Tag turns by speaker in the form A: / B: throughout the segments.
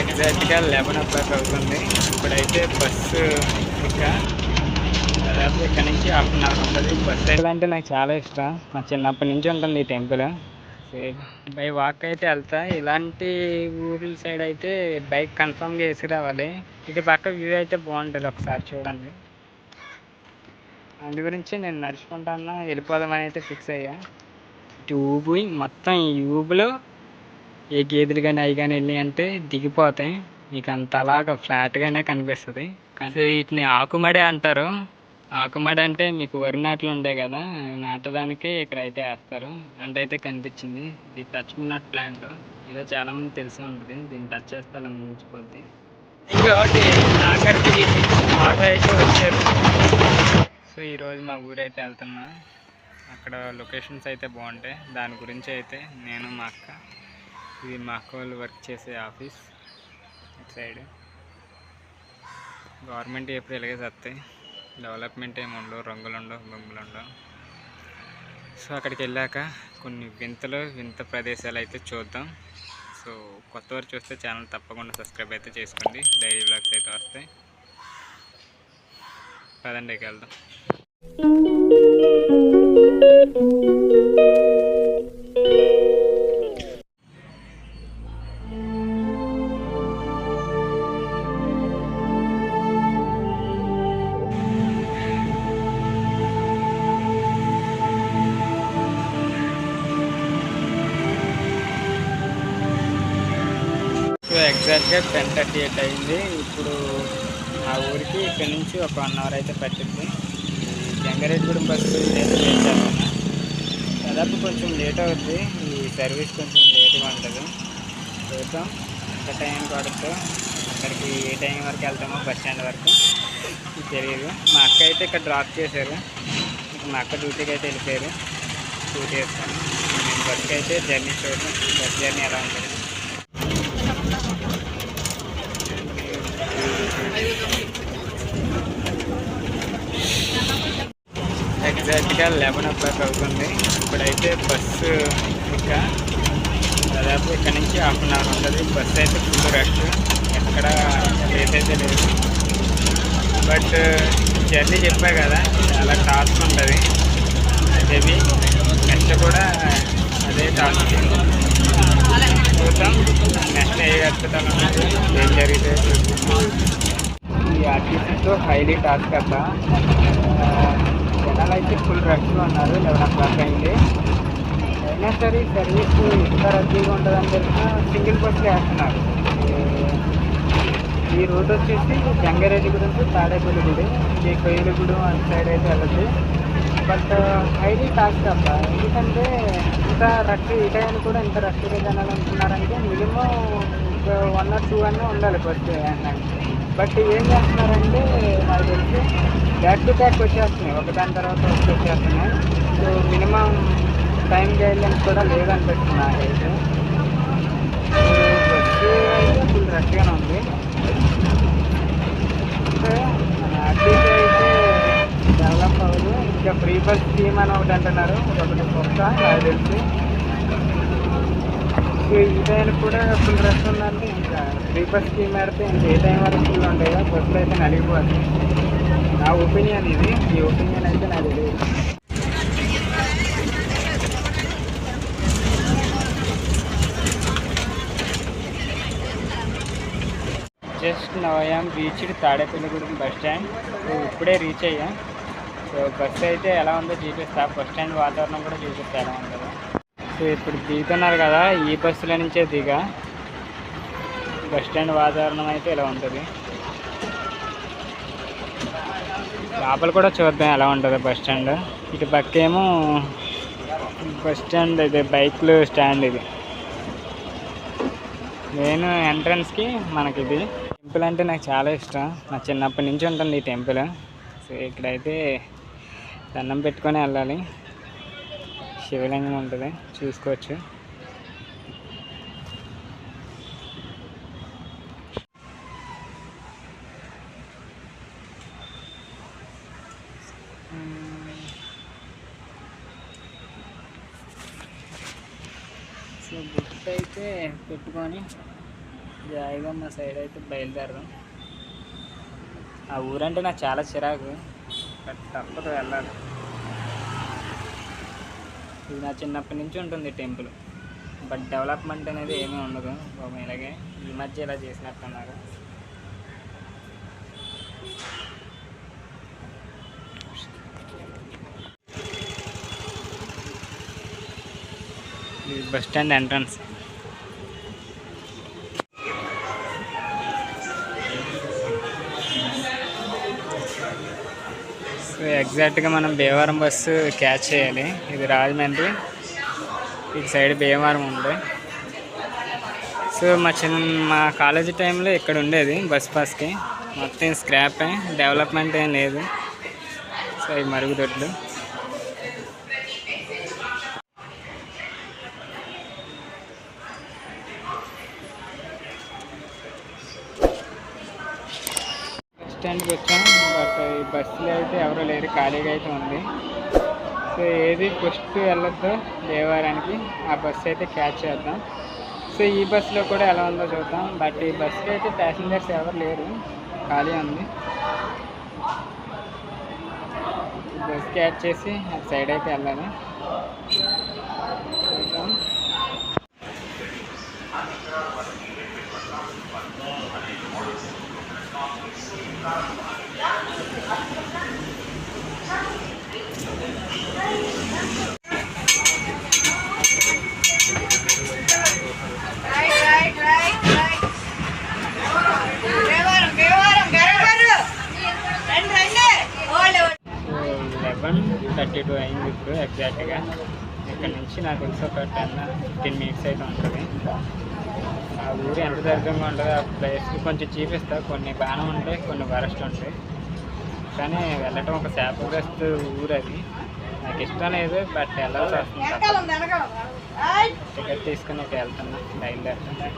A: ఎగ్జాక్ట్గా లెవెన్ ఓ క్లాక్ అవుతుంది. ఇప్పుడైతే బస్సు ఇంకా దాదాపు ఇక్కడ నుంచి హాఫ్ అన్ అవర్ ఉంటుంది. బస్సు అంటే నాకు చాలా ఇష్టం. నా చిన్నప్పటి నుంచి ఉంటుంది ఈ టెంపుల్ బై వాక్ అయితే వెళ్తా. ఇలాంటి ఊర్ల సైడ్ అయితే బైక్ కన్ఫామ్గా వేసి రావాలి. ఇది పక్క వ్యూ అయితే బాగుంటుంది ఒకసారి చూడండి. అందు గురించి నేను నడుచుకుంటాను వెళ్ళిపోదామని అయితే ఫిక్స్ అయ్యా. ట్యూబ్ మొత్తం ఈ యూబ్లో ఏ గేదెలు కానీ అవి కానీ వెళ్ళి అంటే దిగిపోతాయి. మీకు అంత అలాగా ఫ్లాట్గానే కనిపిస్తుంది. కానీ వీటిని ఆకుమడి అంటారు. ఆకుమడి అంటే మీకు వరి నాట్లు ఉంటాయి కదా నాటడానికి ఇక్కడ అయితే వేస్తారు. అంటే అయితే కనిపించింది. ఇది టచ్ నట్ ప్లాంట్ ఏదో చాలా మంది తెలిసి ఉంటుంది. దీన్ని టచ్ చేస్తే అలా ముంచిపోద్ది ఇంకోటి ఆఖరికి ఆటో అయితే వచ్చారు. సో ఈరోజు మా ఊరైతే వెళ్తున్నా. అక్కడ లొకేషన్స్ అయితే బాగుంటాయి. దాని గురించి అయితే నేను మా అక్క ఇది మా అక్క వాళ్ళు వర్క్ చేసే ఆఫీస్ ఇటు సైడ్. గవర్నమెంట్ ఎప్పుడు ఇలాగే చేస్తాయి డెవలప్మెంట్ ఏమి ఉండవు రంగులు ఉండవు బొమ్మలు ఉండవు. సో అక్కడికి వెళ్ళాక కొన్ని వింతలు వింత ప్రదేశాలు అయితే చూద్దాం. సో కొత్త వారు చూస్తే ఛానల్ తప్పకుండా సబ్స్క్రైబ్ అయితే చేసుకోండి. డైరీ బ్లాగ్స్ అయితే వస్తాయి. పదండి వెళ్దాం. ఎగ్జాక్ట్గా టెన్ థర్టీ ఎయిట్ అయింది. ఇప్పుడు ఆ ఊరికి ఇక్కడ నుంచి ఒక వన్ అవర్ అయితే పట్టింది. ఈ జంగారెడ్డిగూడెం బస్సు దాదాపు కొంచెం లేట్ అవుతుంది ఈ సర్వీస్ కొంచెం లేట్గా ఉంటుంది. చూద్దాం. ఎంత టైం పడుతుందో అక్కడికి ఏ టైం వరకు వెళ్తామో బస్ స్టాండ్ వరకు. తెలియదు మా అక్క అయితే ఇక్కడ డ్రాప్ చేశారు. మా అక్క డ్యూటీకి అయితే వెళ్ళిపోయారు. డ్యూటీ వేస్తాను నేను బస్కి అయితే జర్నీ చూడటం బస్ జర్నీ ఎలా ఉంటుంది? ఎగ్జాక్ట్గా లెవెన్ ఓ క్లాక్ అవుతుంది. ఇప్పుడైతే బస్సు ఇంకా దాదాపు ఇక్కడ నుంచి హాఫ్ అన్ అవర్ ఉంటుంది. బస్సు అయితే ఫుల్ రష్ ఎక్కడ ప్లేస్ అయితే లేదు. బట్ జర్నీ చెప్పా కదా చాలా టాస్క్ ఉంటుంది. అదేవి నెక్స్ట్ కూడా అదే టాస్క్ చూద్దాం. నెక్స్ట్ ఏ అద్భుతాలు ఉన్నాయి ఏం జరిగితే చూద్దాం. ఆర్టీసీతో హైలీ టాస్క్ అక్క. జనాలు అయితే ఫుల్ రష్గా ఉన్నారు లెవెన్ ఓ క్లాక్ అయింది. అయినా సరే సర్వీస్ ఎంత రద్దీగా ఉంటుందని తెలిసిన సింగిల్ బస్సులు వేస్తున్నారు. ఈ- రోడ్ వచ్చేసి జంగారెడ్డి గురించి తాడేపల్లి గుడి ఈ కొయ్యలగూడెం అటు సైడ్ అయితే వెళ్ళదు బట్ హైలీ టాస్క్ అబ్బా ఎందుకంటే ఇంత రష్ ఈ టైం కూడా ఇంత రష్గా జనాలు ఉంటున్నారంటే మినిమం వన్ ఆర్ టూ అన్నీ ఉండాలి బస్సు వేయడానికి బట్ ఏం చేస్తున్నారంటే నాకు తెలిసి బ్యాక్ టు బ్యాక్ వచ్చేస్తున్నాయి. ఒకదాని తర్వాత ఒకటి వచ్చేస్తున్నాయి. సో మినిమం టైం గైడ్లైన్స్ కూడా లేదనిపిస్తుంది నాకైతే అయితే ఫుల్ రష్గానే ఉంది. అంటే ఆర్టీసీ అయితే డెవలప్ అవ్వదు. ఇంకా ఫ్రీ బస్ స్కీమ్ అని ఒకటి అంటున్నారు. ఒకటి కొత్త నాకు తెలిసి. సో కూడా ఫుల్ రష్ ఉందంటే ఇంకా ఫ్రీ బస్ స్కీమ్ ఇంకా ఏ టైం వరకు ఫుల్ ఉంటాయి కదా బస్సులు అయితే నడిగిపోతుంది నా ఒపీనియన్ ఇది. ఈ ఒపీనియన్ అయితే నాకు తెలియదు జస్ట్ నవయాం బీచ్ తాడేపల్లిగూడెం బస్ స్టాండ్. ఇప్పుడే రీచ్ అయ్యాం. సో బస్సు అయితే ఎలా ఉందో చూపిస్తా బస్ స్టాండ్ వాతావరణం కూడా చూపిస్తా ఎలా ఉంటుందో సో ఇప్పుడు దిగుతున్నారు కదా ఈ బస్సుల నుంచే దిగా. బస్ స్టాండ్ వాతావరణం అయితే ఇలా ఉంటుంది. లోపల కూడా చూద్దాం ఎలా ఉంటుంది బస్ స్టాండ్. ఇటు పక్కేమో బస్ స్టాండ్ ఇది బైక్లు స్టాండ్ ఇది. నేను ఎంట్రన్స్కి మనకి ఇది టెంపుల్ అంటే నాకు చాలా ఇష్టం. నా చిన్నప్పటి నుంచి ఉంటుంది ఈ టెంపుల్. సో ఇక్కడైతే దండం పెట్టుకొని వెళ్ళాలి. శివలింగం ఉంటుంది. చూసుకోవచ్చు. సో బుక్స్ అయితే పెట్టుకొని జాయిగా మా సైడ్ అయితే బయలుదేరదాం. ఆ ఊరంటే నాకు చాలా చిరాకు. బట్ తప్పదు వెళ్ళాలి. ఇది నా చిన్నప్పటి నుంచి ఉంటుంది టెంపుల్. బట్ డెవలప్మెంట్ అనేది ఏమీ ఉండదు. బాబు ఇలాగే ఈ మధ్య ఇలా చేసినట్టున్నారు. ఇది బస్ స్టాండ్ ఎంట్రన్స్. ఎగ్జాక్ట్గా మనం భీమవరం బస్సు క్యాచ్ చేయాలి. ఇది రాజమండ్రి. ఇటు సైడ్ భీమవరం ఉంది. సో మా చిన్న మా కాలేజీ టైంలో ఇక్కడ ఉండేది బస్ పాస్కి. మొత్తం స్క్రాప్ డెవలప్మెంట్ ఏం లేదు. సో ఇవి మరుగుదొడ్లు. స్టాండ్కి వచ్చాం. బట్ ఈ బస్సులో ఖాళీగా అయితే ఉంది. సో ఏది ఫస్ట్ వెళ్ళొద్దు దేవారానికి. ఆ బస్సు అయితే క్యాచ్ చేద్దాం. సో ఈ బస్సులో కూడా ఎలా ఉందో చూద్దాం. బట్ ఈ బస్సుకి అయితే ప్యాసింజర్స్ ఎవరు లేరు. ఖాళీ ఉంది. బస్సు బస్ క్యాచ్ చేసి అటు సైడ్ అయితే వెళ్ళాలి. చూద్దాం.
B: Right,
A: లెవెన్ థర్టీ టూ అయింది ఇప్పుడు ఎగ్జాక్ట్గా. ఇక్కడ నుంచి నాకు తెలిసి ఒక టెన్ ఫిఫ్టీన్ మినిట్స్ అయితే ఉంటుంది. ఆ ఊరు ఎంత దరిద్రంగా ఉంటుంది ఆ ప్లేస్. కొంచెం చూపిస్తా. కొన్ని బాగానే ఉంటాయి కొన్ని వరస్ట్ ఉంటాయి. కానీ వెళ్ళటం ఒక శాపగ్రస్త ఊరు అది. నాకు ఇష్టం లేదు బట్ వెళ్ళాల్సి వస్తుంది టికెట్ తీసుకుని ఇక వెళ్తున్నా బయలుదేరుతున్నా.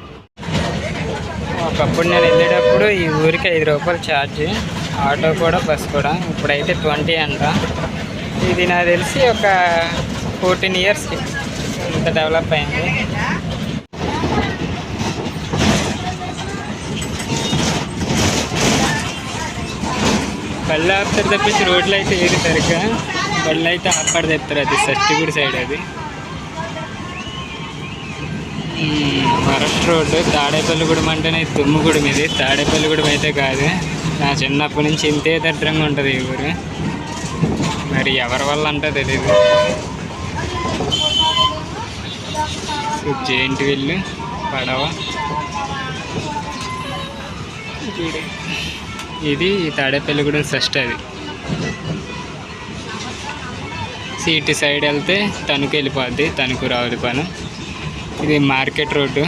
A: ఒకప్పుడు నేను వెళ్ళేటప్పుడు ఈ ఊరికి ఐదు రూపాయలు ఛార్జ్ ఆటో కూడా బస్ కూడా. ఇప్పుడైతే ట్వంటీ అంట. ఇది నాకు తెలిసి ఒక ఫోర్టీన్ ఇయర్స్కి ఇంత డెవలప్ అయింది. బళ్ళు ఆపుతారు తప్పించి రోడ్లు అయితే ఏది సరిగ్గా? బళ్ళు అయితే ఆపడ తెస్తారు అది సస్టిగూడి సైడ్ అది. ఫారెస్ట్ రోడ్డు తాడేపల్లిగూడెం అంటేనే ఇది దుమ్ముగూడెం ఇది. తాడేపల్లిగూడెం అయితే కాదు. నా చిన్నప్పటి నుంచి ఇంతే దరిద్రంగా ఉంటుంది ఈ ఊరు. మరి ఎవరి వల్ల అంటే తెలియదు జెయింట్ విల్లు పడవ. చూడు. ఇది తాడేపల్లిగూడెం ఫస్ట్ అది. సిటీ సైడ్ వెళ్తే తణుకు వెళ్ళిపోద్ది తణుకు రావులపాలెం ఇది మార్కెట్ రోడ్డు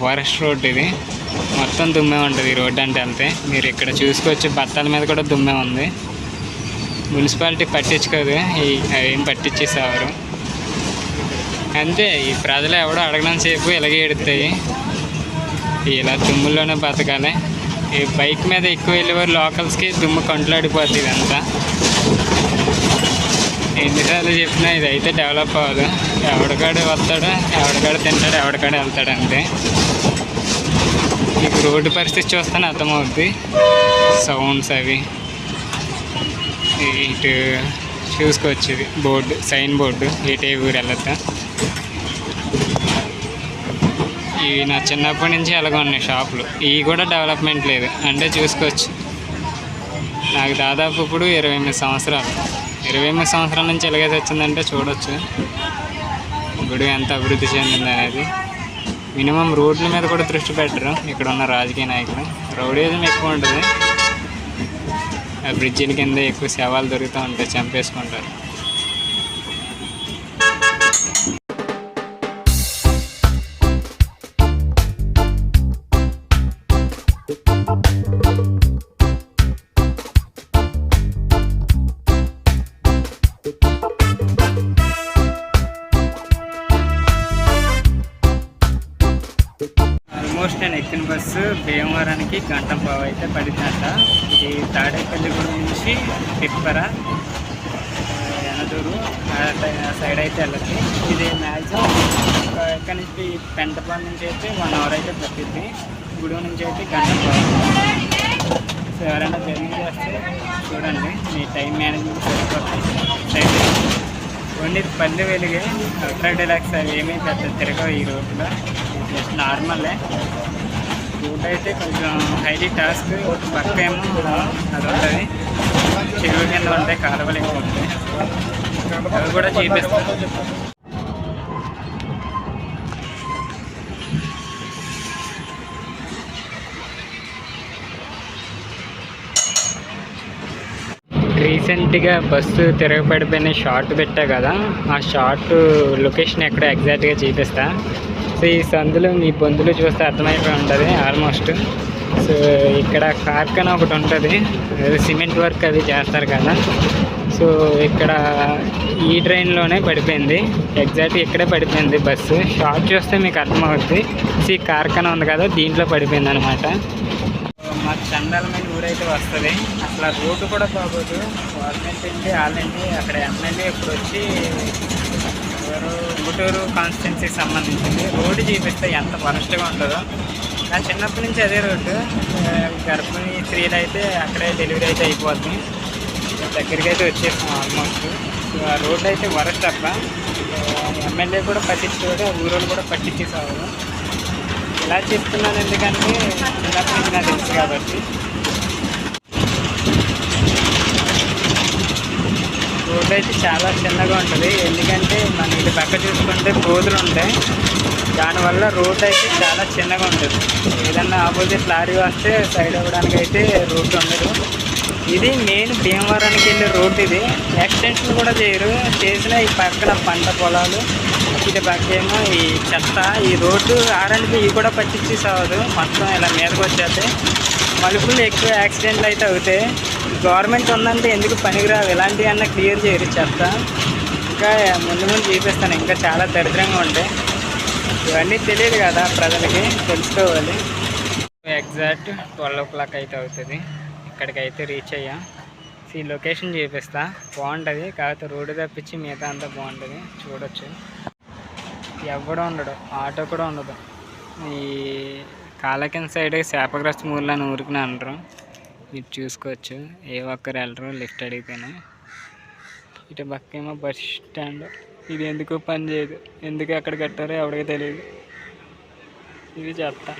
A: ఫారెస్ట్ రోడ్డు ఇది. మొత్తం దుమ్మే ఉంటుంది ఈ రోడ్డు అంటే వెళ్తే. మీరు ఇక్కడ చూసుకోవచ్చు బత్తాల మీద కూడా దుమ్మే ఉంది. మున్సిపాలిటీ పట్టించుకోదు. ఈ ఏం పట్టించేసేవారు. అంతే ఈ ప్రజలు ఎవడో అడగడం సేపు ఇలాగే ఎడుతాయి ఇలా తుమ్ముల్లోనే బతకాలి. ఈ బైక్ మీద ఎక్కువ వెళ్ళేవారు లోకల్స్కి దుమ్ము కంట్లాడిపోతుంది ఇదంతా. ఎన్నిసార్లు చెప్పినా ఇది అయితే డెవలప్ అవ్వదు. ఎవడికాడు వస్తాడు ఎవడికాడు తింటాడు ఎవడికాడు వెళ్తాడు అంతే. మీకు రోడ్డు పరిస్థితి చూస్తేనే అర్థమవుద్ది. సౌండ్స్ అవి. ఇటు చూసుకోవచ్చు ఇది బోర్డు సైన్ బోర్డు. ఇటే ఊరు వెళ్ళొద్దా ఇవి నా చిన్నప్పటి నుంచి అలాగే ఉన్నాయి షాపులు. ఇవి కూడా డెవలప్మెంట్ లేదు. అంటే చూసుకోవచ్చు. నాకు దాదాపు ఇప్పుడు ఇరవై ఎనిమిది సంవత్సరాలు. ఇరవై ఎనిమిది సంవత్సరాల నుంచి ఎలాగైతే వచ్చిందంటే చూడొచ్చు. గుడి ఎంత అభివృద్ధి చెందింది అనేది. మినిమం రోడ్ల మీద కూడా దృష్టి పెట్టరు. ఇక్కడ ఉన్న రాజకీయ నాయకులు. రౌడీజం ఎక్కువ ఉంటుంది. ఆ బ్రిడ్జిల కింద ఎక్కువ శవాలు దొరుకుతూ ఉంటాయి చంపేసుకుంటారు. గుడి నుంచి అయితే గంట సో ఎవరైనా జర్నీ చేస్తే చూడండి మీ టైం మేనేజ్మెంట్ సరిపోతుంది ఓన్లీ పల్లె వెలిగే అల్ట్రా డిలాక్స్ అవి ఏమీ పెద్ద తిరగవు ఈ రోడ్లో జస్ట్ నార్మలే రూట్ అయితే కొంచెం హైలీ టాస్క్ పక్క ఏమో అది ఉంటుంది చెరువు కింద ఉంటాయి కాలువలు ఎక్కువ ఉంటాయి. అవి కూడా చూపిస్తాను రీసెంట్గా బస్సు తిరగబడిపోయిన షార్ట్ పెట్టా కదా ఆ షార్ట్ లొకేషన్ ఎక్కడ ఎగ్జాక్ట్గా చూపిస్తా. సో ఈ సందులో మీ బంధువులు చూస్తే అర్థమైపోయి ఉంటుంది ఆల్మోస్ట్. సో ఇక్కడ కార్ఖానా ఒకటి ఉంటుంది సిమెంట్ వర్క్ అది చేస్తారు కదా. సో ఇక్కడ ఈ ట్రైన్లోనే పడిపోయింది ఎగ్జాక్ట్ ఇక్కడే పడిపోయింది బస్సు. షార్ట్ చూస్తే మీకు అర్థమవుద్ది. సో ఈ కార్ఖానా ఉంది కదా దీంట్లో పడిపోయింది అనమాట మా చందాలమైన ఊరైతే వస్తుంది. అసలు రోడ్డు కూడా బాగోదు. గవర్నమెంట్ ఏంటి వాళ్ళేంటి అక్కడ ఎమ్మెల్యే ఇప్పుడు వచ్చి ఎవరు? గుంటూరు కాన్స్టిట్యున్సీకి సంబంధించింది. రోడ్డు చూపిస్తే ఎంత వరస్ట్గా ఉంటుందో. నా చిన్నప్పటి నుంచి అదే రోడ్డు. గర్భిణీ స్త్రీలు అయితే అక్కడే డెలివరీ అయితే అయిపోతుంది దగ్గరికి అయితే వచ్చేసాం ఆల్మోస్ట్ ఆ రోడ్డు అయితే వరస్ట్ అబ్బా. ఎమ్మెల్యే కూడా పట్టించుకోడు ఊరోళ్ళు కూడా పట్టించేసేవాళ్ళు. ఇలా చెప్తున్నాను ఎందుకంటే చిన్నప్పటి నాకు తెలుసు కాబట్టి. రోడ్ అయితే చాలా చిన్నగా ఉంటుంది. ఎందుకంటే మన ఇటు పక్క చూసుకుంటే బోధులు ఉంటాయి దానివల్ల రోడ్ అయితే చాలా చిన్నగా ఉంటుంది. ఏదన్నా ఆపోజిట్ లారీ వస్తే సైడ్ అవ్వడానికి అయితే రోడ్డు ఉండదు. ఇది మెయిన్ భీమవరానికి వెళ్ళే రోడ్డు ఇది. ఎక్స్టెన్షన్ కూడా చేయరు. చేసిన ఈ పక్కన పంట పొలాలు ఇటు పక్కేమో ఈ చెత్త ఈ రోడ్డు ఆడానికి ఇవి కూడా పట్టించి సాగదు మొత్తం ఇలా మీదకి వచ్చేస్తే మలుపులు ఎక్కువ యాక్సిడెంట్లు అయితే అవుతాయి. గవర్నమెంట్ ఉందంటే ఎందుకు పనికిరావు? ఇలాంటివి అన్నా క్లియర్ చేయరు చెత్త. ఇంకా ముందు ముందు చూపిస్తాను. ఇంకా చాలా దరిద్రంగా ఉంటాయి ఇవన్నీ తెలియదు కదా ప్రజలకి తెలుసుకోవాలి. ఎగ్జాక్ట్ ట్వెల్వ్ ఓ క్లాక్ అయితే అవుతుంది. ఇక్కడికి అయితే రీచ్ అయ్యాం. ఈ లొకేషన్ చూపిస్తా. బాగుంటుంది. కాకపోతే రోడ్డు తప్పించి మిగతా అంతా బాగుంటుంది. చూడొచ్చు. ఎవడో ఉండడు ఆటో కూడా ఉండదు. ఈ కాలకింద సైడ్ శాపగ్రస్త మూర్లు అని ఊరికి అంటారు మీరు చూసుకోవచ్చు ఏ ఒక్కరు వెళ్ళరు లిఫ్ట్ అడిగితేనే. ఇటు పక్కేమో బస్ స్టాండ్. ఇది ఎందుకు పని చేయదు? ఎందుకు ఎక్కడ కట్టారో ఎవరికి తెలియదు. ఇది చెప్తా.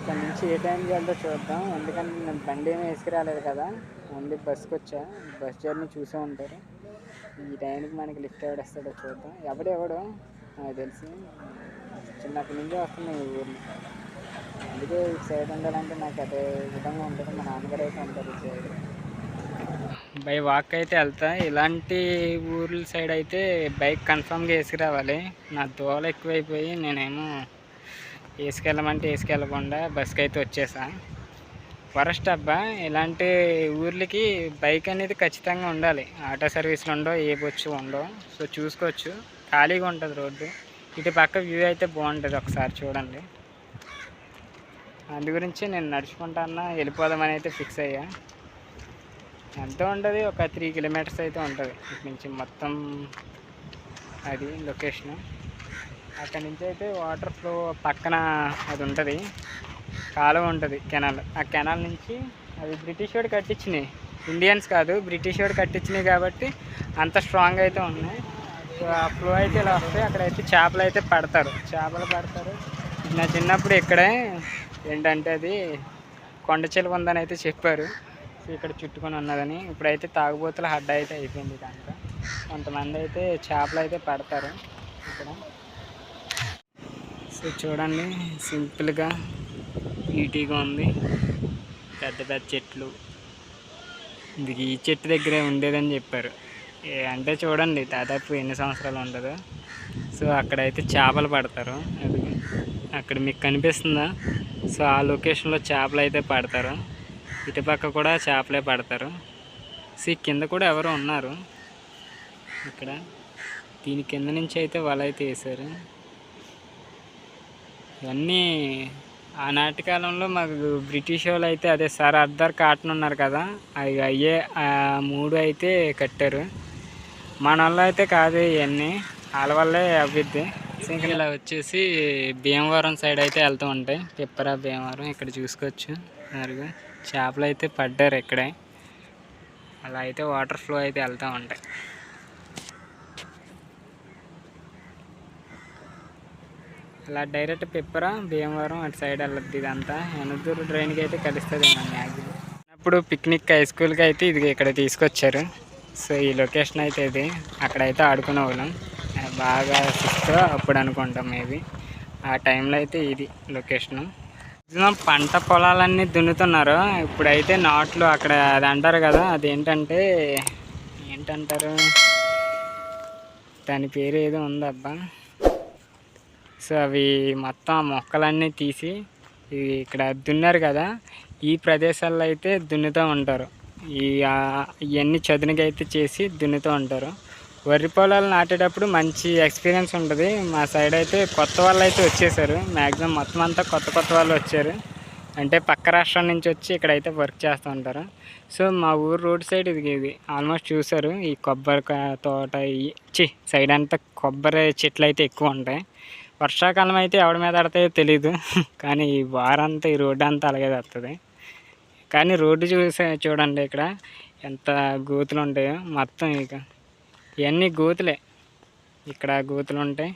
A: ఇక్కడ నుంచి ఏ టైంకి వెళ్తా చూద్దాం. ఎందుకంటే నేను బండి ఏమీ వేసుకురాలేదు కదా. ఓన్లీ బస్కి వచ్చా. బస్ జర్నీ చూసే ఉంటారు. ఈ టైంకి మనకి లిఫ్ట్ ఎవడేస్తాడో చూద్దాం. ఎవడు ఎవడు? నాకు తెలిసి చిన్నప్పటి నుంచే వస్తున్నాయి ఈ ఊర్లో. అందుకే ఇటు సైడ్ ఉండాలంటే నాకు అదే విధంగా ఉంటుంది. మా నాన్నగారు అయితే ఉంటారు ఇటు సైడ్. బై వాక్ అయితే వెళ్తా. ఇలాంటి ఊర్ల సైడ్ అయితే బైక్ కన్ఫామ్గా వేసుకురావాలి. నా దోవలు ఎక్కువైపోయి నేనేమో వేసుకెళ్ళమంటే వేసుకెళ్ళకుండా బస్కి అయితే వచ్చేసాను ఫరెస్ట్ అబ్బా ఇలాంటి ఊర్లకి బైక్ అనేది ఖచ్చితంగా ఉండాలి. ఆటో సర్వీసులు ఉండవు ఏ బొచ్చు ఉండవు. సో చూసుకోవచ్చు. ఖాళీగా ఉంటుంది రోడ్డు. ఇటు పక్క వ్యూ అయితే బాగుంటుంది ఒకసారి చూడండి. అందు గురించి నేను నడుచుకుంటానా వెళ్ళిపోదామని అయితే ఫిక్స్ అయ్యా. ఎంత ఉంటుంది? ఒక త్రీ కిలోమీటర్స్ అయితే ఉంటుంది. ఇటు నుంచి మొత్తం అది లొకేషన్. అక్కడి నుంచి అయితే వాటర్ ఫ్లో పక్కన అది ఉంటుంది. కాలువ ఉంటుంది కెనాల్. ఆ కెనాల్ నుంచి అది బ్రిటిష్ వాడు కట్టించినాయి ఇండియన్స్ కాదు బ్రిటిష్ వాడు కట్టించినాయి కాబట్టి అంత స్ట్రాంగ్ అయితే ఉన్నాయి. సో ఆ ఫ్లో అయితే ఇలా వస్తాయి. అక్కడైతే చేపలు అయితే పడతారు. చేపలు పడతారు. నా చిన్నప్పుడు ఇక్కడే ఏంటంటే అది కొండ చెలుపు ఉందని అయితే చెప్పారు. సో ఇక్కడ చుట్టుకొని ఉన్నదని. ఇప్పుడైతే తాగుబోతుల హడ్డ అయితే అయిపోయింది దాంట్లో కొంతమంది అయితే చేపలు అయితే పడతారు ఇక్కడ. సో చూడండి సింపుల్గా నీట్గా ఉంది. పెద్ద పెద్ద చెట్లు. ఇది ఈ చెట్టు దగ్గరే ఉండేదని చెప్పారు. అంటే చూడండి దాదాపు ఎన్ని సంవత్సరాలు ఉండదు. సో అక్కడైతే చేపలు పడతారు. అది అక్కడ మీకు కనిపిస్తుందా? సో ఆ లొకేషన్లో చేపలు అయితే పడతారు. ఇటుపక్క కూడా చేపలే పడతారు. సో కింద కూడా ఎవరో ఉన్నారు. ఇక్కడ దీని కింద నుంచి అయితే వల అయితే వేశారు. ఇవన్నీ ఆనాటి కాలంలో మాకు బ్రిటిష్ వాళ్ళు అయితే అదే సార్ అర్ధర్ కాటన్ ఉన్నారు కదా అవి అయ్యే ఆ మూడు అయితే కట్టారు. మన వల్ల అయితే కాదు ఇవన్నీ వాళ్ళ వల్లే అవ్విద్ది. ఇంకా ఇలా వచ్చేసి భీమవరం సైడ్ అయితే వెళ్తూ ఉంటాయి. పిప్పరా భీమవరం ఇక్కడ చూసుకోవచ్చు. నేరుగా చేపలు అయితే పడ్డారు ఇక్కడే. అలా అయితే వాటర్ ఫ్లో అయితే వెళ్తూ ఉంటాయి. ఇలా డైరెక్ట్ పిప్పర భీమవరం అటు సైడ్ వెళ్ళద్ది ఇదంతా. ఎనదూరు ట్రైన్కి అయితే కలుస్తుంది మన మ్యాక్సిమం అప్పుడు పిక్నిక్ హై స్కూల్కి అయితే ఇది ఇక్కడ తీసుకొచ్చారు. సో ఈ లొకేషన్ అయితే ఇది. అక్కడైతే ఆడుకునే వాళ్ళం బాగా సిక్స్త్ అప్పుడు అనుకుంటాం మేబీ. ఆ టైంలో అయితే ఇది లొకేషను. మ్యాక్సిమం పంట పొలాలన్నీ దున్నుతున్నారు. ఇప్పుడైతే నాట్లు అక్కడ అది అంటారు కదా అదేంటంటే ఏంటంటారు? దాని పేరు ఏదో ఉందబ్బా. సో అవి మొత్తం మొక్కలన్నీ తీసి ఇక్కడ దున్నారు కదా ఈ ప్రదేశాల్లో అయితే దున్నుతూ ఉంటారు. ఈ ఇవన్నీ చదునుగా అయితే చేసి దున్నుతూ ఉంటారు. వరి పొలాలు నాటేటప్పుడు మంచి ఎక్స్పీరియన్స్ ఉంటుంది. మా సైడ్ అయితే కొత్త వాళ్ళు అయితే వచ్చేసారు. మ్యాక్సిమం మొత్తం అంతా కొత్త కొత్త వాళ్ళు వచ్చారు. అంటే పక్క రాష్ట్రం నుంచి వచ్చి ఇక్కడైతే వర్క్ చేస్తూ ఉంటారు. సో మా ఊరు రోడ్ సైడ్ ఇది ఇది ఆల్మోస్ట్ చూసారు ఈ కొబ్బరి తోట చి సైడ్ అంతా కొబ్బరి చెట్లు అయితే ఎక్కువ ఉంటాయి. వర్షాకాలం అయితే ఎవడి మీద పడతాయో తెలీదు. కానీ ఈ వారంతా ఈ రోడ్డు అంతా అలాగే తడుతుంది కానీ రోడ్డు చూసే చూడండి ఇక్కడ ఎంత గోతులు ఉంటాయో. మొత్తం ఇక ఇవన్నీ గోతులే. ఇక్కడ గోతులు ఉంటాయి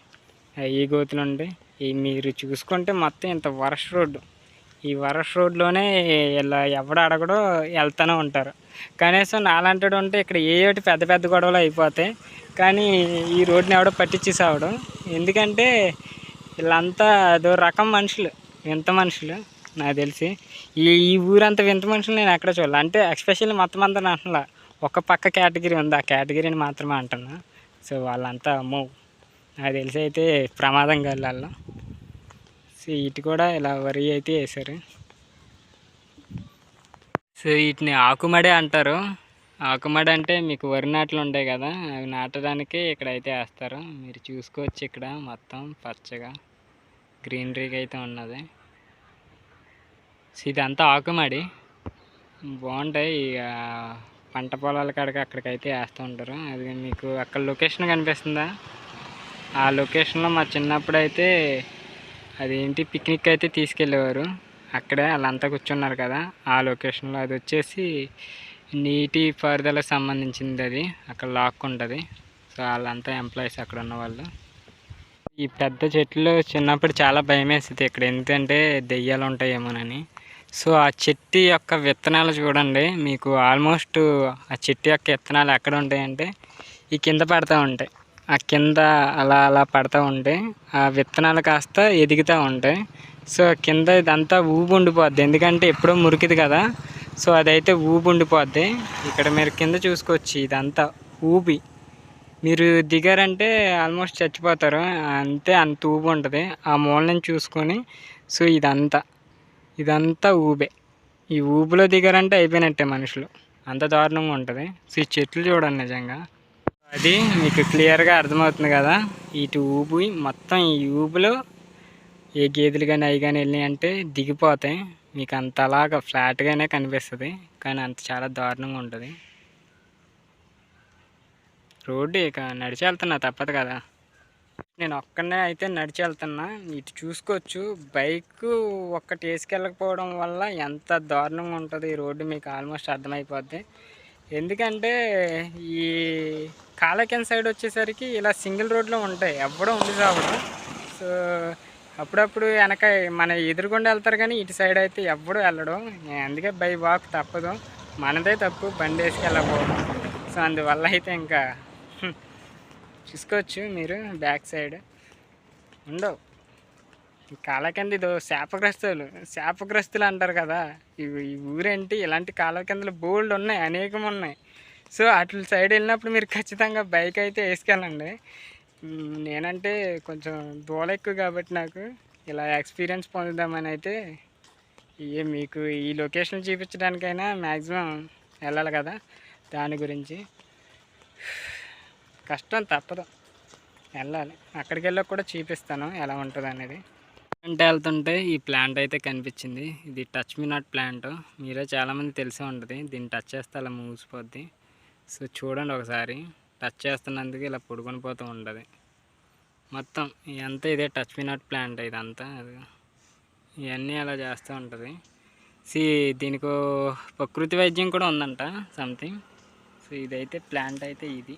A: ఈ గోతులు ఉంటాయి. ఈ మీరు చూసుకుంటే మొత్తం ఇంత వరష రోడ్డు. ఈ వరష రోడ్లోనే ఇలా ఎవడు అడగడో వెళ్తూనే ఉంటారు. కనీసం నాలంటాడు ఉంటే ఇక్కడ ఏ ఒకటి పెద్ద పెద్ద గొడవలు అయిపోతాయి. కానీ ఈ రోడ్ని ఎవడో పట్టించేసావడు. ఎందుకంటే వీళ్ళంతా అదో రకం మనుషులు వింత మనుషులు నాకు తెలిసి. ఈ ఈ ఊరంతా వింత మనుషులు నేను ఎక్కడ చూడాలి. అంటే ఎక్స్పెషల్లీ మొత్తం అంతా అంటున్నా ఒక పక్క కేటగిరీ ఉంది. ఆ కేటగిరీని మాత్రమే అంటున్నా. సో వాళ్ళంతా అమ్మో నాకు తెలిసి అయితే ప్రమాదం వాళ్ళు సో ఇటు కూడా ఇలా వరి అయితే వేశారు సో వీటిని ఆకుమడి అంటారు. ఆకుమడి అంటే మీకు వరి నాట్లు ఉంటాయి కదా అవి నాటడానికి ఇక్కడైతే వేస్తారు. మీరు చూసుకోవచ్చు ఇక్కడ మొత్తం పచ్చగా గ్రీనరీగా అయితే ఉన్నది. సో ఇదంతా ఆకుమడి. బాగుంటాయి. పంట పొలాల కాడికి అక్కడికైతే వేస్తూ ఉంటారు. అది మీకు అక్కడ లొకేషన్ కనిపిస్తుందా? ఆ లొకేషన్లో మా చిన్నప్పుడు అయితే అదేంటి? పిక్నిక్ అయితే తీసుకెళ్ళేవారు. అక్కడే వాళ్ళంతా కూర్చున్నారు కదా ఆ లొకేషన్లో అది వచ్చేసి నీటి పారుదలకు సంబంధించింది అది అక్కడ లాక్ ఉంటుంది. సో వాళ్ళంతా ఎంప్లాయీస్ అక్కడ ఉన్న వాళ్ళు. ఈ పెద్ద చెట్లు చిన్నప్పుడు చాలా భయం వేస్తుంది ఇక్కడ. ఎందుకంటే దెయ్యాలు ఉంటాయేమోనని. సో ఆ చెట్టు యొక్క విత్తనాలు చూడండి. మీకు ఆల్మోస్ట్ ఆ చెట్టు యొక్క విత్తనాలు ఎక్కడ ఉంటాయంటే ఈ కింద పడతా ఉంటాయి. ఆ కింద అలా అలా పడుతూ ఉంటాయి ఆ విత్తనాలు కాస్త ఎదుగుతూ ఉంటాయి సో కింద ఇదంతా ఊబు ఉండిపోద్ది ఎందుకంటే ఎప్పుడో మురికిది కదా సో అదైతే ఊబు ఉండిపోద్ది ఇక్కడ మీరు కింద చూసుకోవచ్చు ఇదంతా ఊబి. మీరు దిగారంటే ఆల్మోస్ట్ చచ్చిపోతారు. అంతే అంత ఊబి ఉంటుంది ఆ మూల నుంచి చూసుకొని సో ఇదంతా ఇదంతా ఊబే. ఈ ఊబిలో దిగారంటే అయిపోయినట్టే మనుషులు. అంత దారుణంగా ఉంటుంది. సో ఈ చెట్లు చూడండి నిజంగా. అది మీకు క్లియర్గా అర్థమవుతుంది కదా. ఇటు ఊపు మొత్తం ఈ ఊపులో ఏ గేదెలు కానీ అవి కానీ వెళ్ళినాయి అంటే దిగిపోతాయి. మీకు అంత అలాగా ఫ్లాట్గానే కనిపిస్తుంది. కానీ అంత చాలా దారుణంగా ఉంటుంది. రోడ్డు ఇక నడిచి వెళ్తున్నా తప్పదు కదా. నేను ఒక్కనే అయితే నడిచి వెళ్తున్నా. ఇటు చూసుకోవచ్చు. బైక్ ఒక్కటి వేసుకెళ్ళకపోవడం వల్ల ఎంత దారుణంగా ఉంటుంది ఈ రోడ్డు మీకు ఆల్మోస్ట్ అర్థమైపోద్ది. ఎందుకంటే ఈ కాలకెన్ సైడ్ వచ్చేసరికి ఇలా సింగిల్ రోడ్లో ఉంటాయి. ఎవ్వడో ఉండి సావడం సో అప్పుడప్పుడు వెనక మన ఎదురుగుండా వెళ్తారు కానీ ఇటు సైడ్ అయితే ఎవ్వడు వెళ్ళడం. అందుకే బై వాక్ తప్పదు. మనదే తప్పు. బండి వేసుకెళ్ళకపోవడం సో అందువల్ల అయితే ఇంకా చూసుకోవచ్చు మీరు బ్యాక్ సైడ్. ఉండవు. కాలకంది ఇదో శాపగ్రస్తులు. శాపగ్రస్తులు అంటారు కదా. ఇవి ఈ ఊరేంటి ఇలాంటి కాలకందులు బోల్డ్ ఉన్నాయి అనేకం ఉన్నాయి. సో అట్ల సైడ్ వెళ్ళినప్పుడు మీరు ఖచ్చితంగా బైక్ అయితే వేసుకెళ్ళండి. నేనంటే కొంచెం దూల ఎక్కువ కాబట్టి నాకు ఇలా ఎక్స్పీరియన్స్ పొందుదామని అయితే ఇవి మీకు ఈ లొకేషన్ చూపించడానికైనా మ్యాక్సిమం వెళ్ళాలి కదా దాని గురించి. కష్టం తప్పదు. వెళ్ళాలి. అక్కడికి వెళ్ళక కూడా చూపిస్తాను ఎలా ఉంటుంది అనేది అంటే వెళ్తుంటే ఈ ప్లాంట్ అయితే కనిపించింది. ఇది టచ్ మీ నాట్ ప్లాంట్ మీరే చాలామంది తెలిసే ఉంటుంది. దీన్ని టచ్ చేస్తే అలా మూసిపోద్ది. సో చూడండి ఒకసారి. టచ్ చేస్తున్నందుకు ఇలా పొడుకొని పోతూ ఉంటుంది. మొత్తం ఇదంతా ఇదే టచ్ మీ నాట్ ప్లాంట్ ఇదంతా. అది ఇవన్నీ అలా చేస్తూ ఉంటుంది. సి దీనికి ప్రకృతి వైద్యం కూడా ఉందంట సంథింగ్ సో ఇదైతే ప్లాంట్ అయితే ఇది.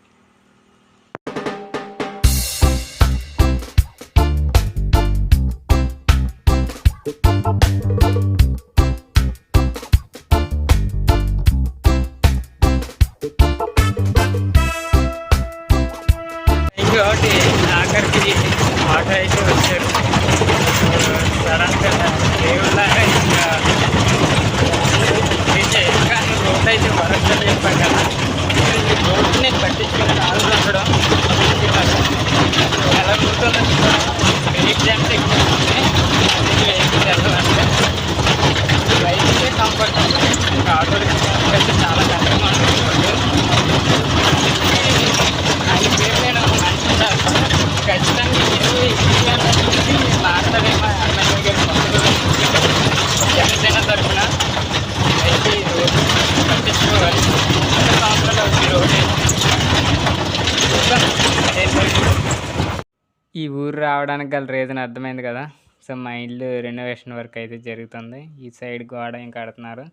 A: ఊరు గల రీజన్ అర్థమైంది కదా. సో మా ఇల్లు రెనోవేషన్ వర్క్ అయితే జరుగుతుంది. ఈ సైడ్ గోడ ఏం కడుతున్నారు?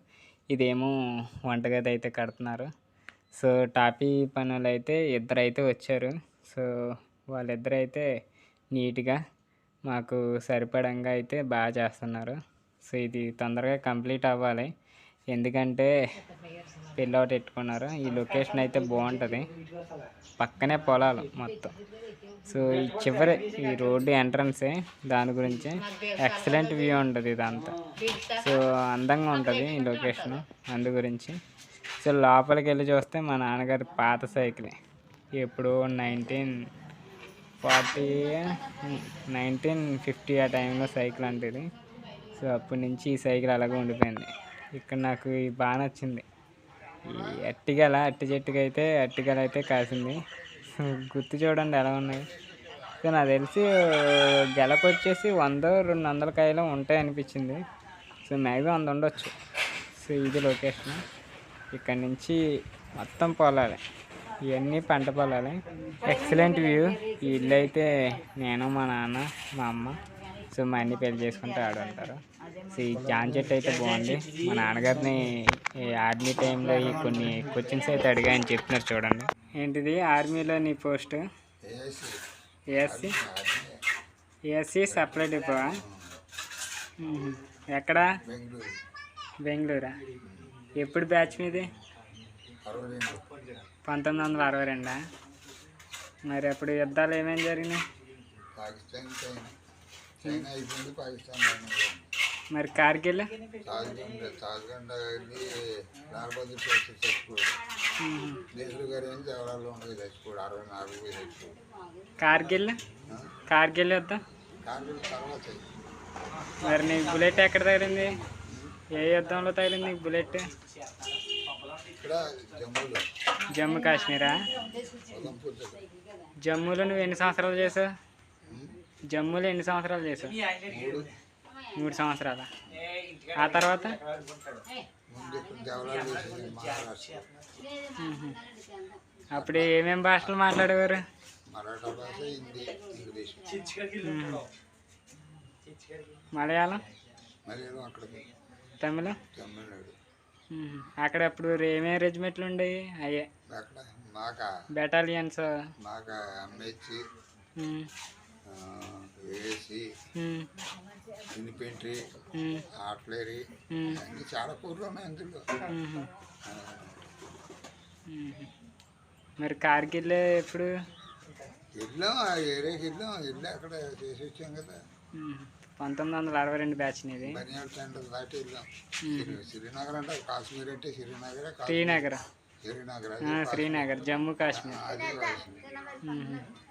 A: ఇదేమో వంటగది అయితే కడుతున్నారు. సో టాపీ పనులు అయితే ఇద్దరు అయితే వచ్చారు. సో వాళ్ళిద్దరు అయితే నీట్గా మాకు సరిపడంగా అయితే బాగా చేస్తున్నారు. సో ఇది తొందరగా కంప్లీట్ అవ్వాలి. ఎందుకంటే పెళ్ళి ఒకటి పెట్టుకున్నారు ఈ లొకేషన్ అయితే బాగుంటుంది. పక్కనే పొలాలు మొత్తం. సో ఈ చివరి ఈ రోడ్డు ఎంట్రన్సే దాని గురించి. ఎక్సలెంట్ వ్యూ ఉంటుంది ఇదంతా. సో అందంగా ఉంటుంది ఈ లొకేషన్ అందు గురించి. సో లోపలికి వెళ్ళి చూస్తే మా నాన్నగారి పాత సైకిలే. ఎప్పుడు నైన్టీన్ ఫార్టీ నైన్టీన్ ఫిఫ్టీ ఆ టైంలో సైకిల్ అంటే ఇది. సో అప్పటి నుంచి ఈ సైకిల్ అలాగే ఉండిపోయింది. ఇక్కడ నాకు బాగా నచ్చింది. ఈ అట్టిగల అట్టి చెట్టుకి అయితే అట్టిగల అయితే కాసింది. గుర్తు చూడండి ఎలా ఉన్నాయి. సో నాకు తెలిసి గెలకు వచ్చేసి వంద రెండు వందల కాయలు ఉంటాయి అనిపించింది. సో మ్యాక్సిమం వంద ఉండొచ్చు. సో ఇది లొకేషన్. ఇక్కడ నుంచి మొత్తం పొలాలే. ఇవన్నీ పంట పొలాలే. ఎక్సలెంట్ వ్యూ ఈ ఇల్లు అయితే నేను మా నాన్న మా అమ్మ. సో మా అన్ని పెళ్ళి చేసుకుంటే ఆడుంటారు. సో ఈ జాన్ చెట్టు అయితే బాగుంది. మా నాన్నగారిని ఈ ఆర్మీ టైంలో ఈ కొన్ని క్వశ్చన్స్ అయితే అడిగా అని చెప్తున్నారు చూడండి. ఏంటిది? ఆర్మీలో నీ post? ASC? ASC separate depot ఎక్కడ?
C: బెంగళూరా.
A: ఎప్పుడు బ్యాచ్ మీది? పంతొమ్మిది వందల అరవై రెండా? మరి అప్పుడు యుద్ధాలు ఏమేమి జరిగినాయి? మరి కార్గిల్?
C: వెళ్ళి
A: కార్గిల్? కార్గిల్
C: తర్వాత
A: మరి నీకు బుల్లెట్ ఎక్కడ తగిలింది? ఏ యుద్ధంలో తగిలింది నీకు బుల్లెట్? జమ్మూ కాశ్మీరా? జమ్మూలో నువ్వు ఎన్ని సంవత్సరాలు చేసావు? జమ్మూలో ఎన్ని సంవత్సరాలు చేసావు?
C: మూడు
A: సంవత్సరాల. ఆ తర్వాత. అప్పుడు ఏమేం భాషలు మాట్లాడేవారు. మలయాళం? తమిళం. అక్కడ అప్పుడు ఏమేమి రెజిమెంట్లు ఉండేవి? అయ్యే. బెటాలియన్స్.
C: ఏసీ. ఇన్ఫెంట్రీ. ఆర్టిలరీ. అన్ని చాలా కూరలు ఉన్నాయి అందులో.
A: మరి కార్గిల్ ఎప్పుడు?
C: వెళ్ళాం ఆ ఏరియాకి వెళ్ళాం వెళ్ళి అక్కడ చేసి వచ్చాం కదా.
A: మ్మ్. పంతొమ్మిది వందల అరవై రెండు బ్యాచ్ ఇది
C: బనియాల్ సెంటర్ దాటి వెళ్ళాం. శ్రీ- శ్రీనగర్ అంటే కాశ్మీర్ అంటే శ్రీనగర్.
A: శ్రీనగర్
C: శ్రీనగర్
A: శ్రీనగర్ జమ్మూ కాశ్మీర్.